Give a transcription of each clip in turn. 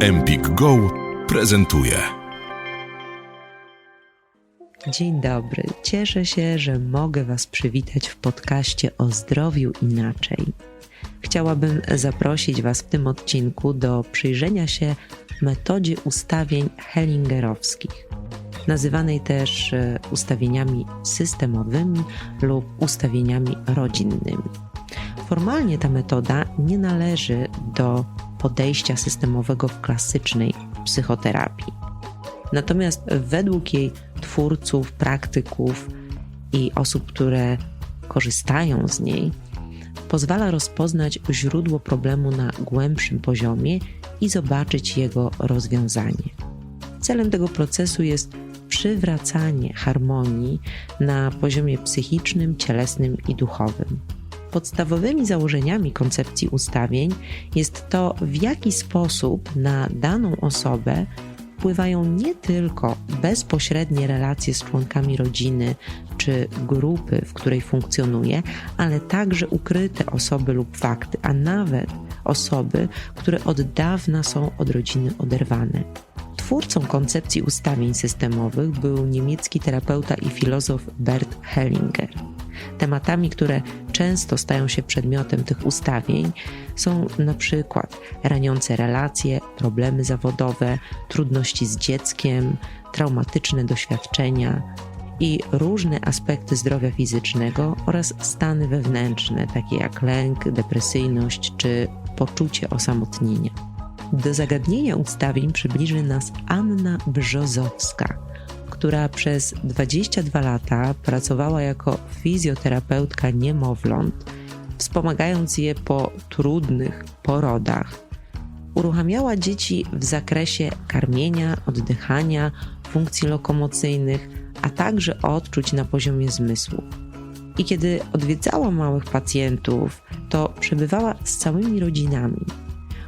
Empik Go prezentuje. Dzień dobry. Cieszę się, że mogę Was przywitać w podcaście o zdrowiu inaczej. Chciałabym zaprosić Was w tym odcinku do przyjrzenia się metodzie ustawień Hellingerowskich, nazywanej też e, ustawieniami systemowymi lub ustawieniami rodzinnymi. Formalnie ta metoda nie należy do podejścia systemowego w klasycznej psychoterapii. Natomiast według jej twórców, praktyków i osób, które korzystają z niej, pozwala rozpoznać źródło problemu na głębszym poziomie i zobaczyć jego rozwiązanie. Celem tego procesu jest przywracanie harmonii na poziomie psychicznym, cielesnym i duchowym. Podstawowymi założeniami koncepcji ustawień jest to, w jaki sposób na daną osobę wpływają nie tylko bezpośrednie relacje z członkami rodziny czy grupy, w której funkcjonuje, ale także ukryte osoby lub fakty, a nawet osoby, które od dawna są od rodziny oderwane. Twórcą koncepcji ustawień systemowych był niemiecki terapeuta i filozof Bert Hellinger. Tematami, które często stają się przedmiotem tych ustawień, są na przykład raniące relacje, problemy zawodowe, trudności z dzieckiem, traumatyczne doświadczenia i różne aspekty zdrowia fizycznego oraz stany wewnętrzne, takie jak lęk, depresyjność czy poczucie osamotnienia. Do zagadnienia ustawień przybliży nas Anna Brzozowska, która przez 22 lata pracowała jako fizjoterapeutka niemowląt, wspomagając je po trudnych porodach. Uruchamiała dzieci w zakresie karmienia, oddychania, funkcji lokomocyjnych, a także odczuć na poziomie zmysłu. I kiedy odwiedzała małych pacjentów, to przebywała z całymi rodzinami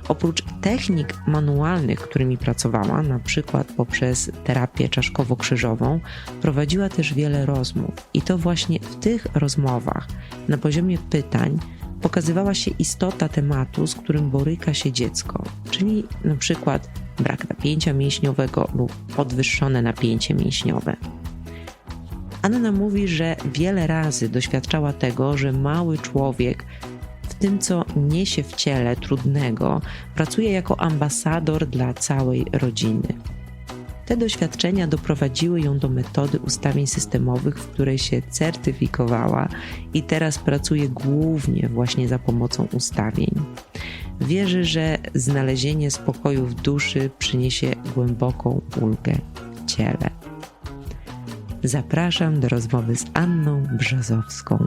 Oprócz technik manualnych, którymi pracowała, na przykład poprzez terapię czaszkowo-krzyżową, prowadziła też wiele rozmów. I to właśnie w tych rozmowach, na poziomie pytań, pokazywała się istota tematu, z którym boryka się dziecko, czyli na przykład brak napięcia mięśniowego lub podwyższone napięcie mięśniowe. Anna mówi, że wiele razy doświadczała tego, że mały człowiek tym, co niesie w ciele trudnego, pracuje jako ambasador dla całej rodziny. Te doświadczenia doprowadziły ją do metody ustawień systemowych, w której się certyfikowała i teraz pracuje głównie właśnie za pomocą ustawień. Wierzy, że znalezienie spokoju w duszy przyniesie głęboką ulgę ciele. Zapraszam do rozmowy z Anną Brzozowską.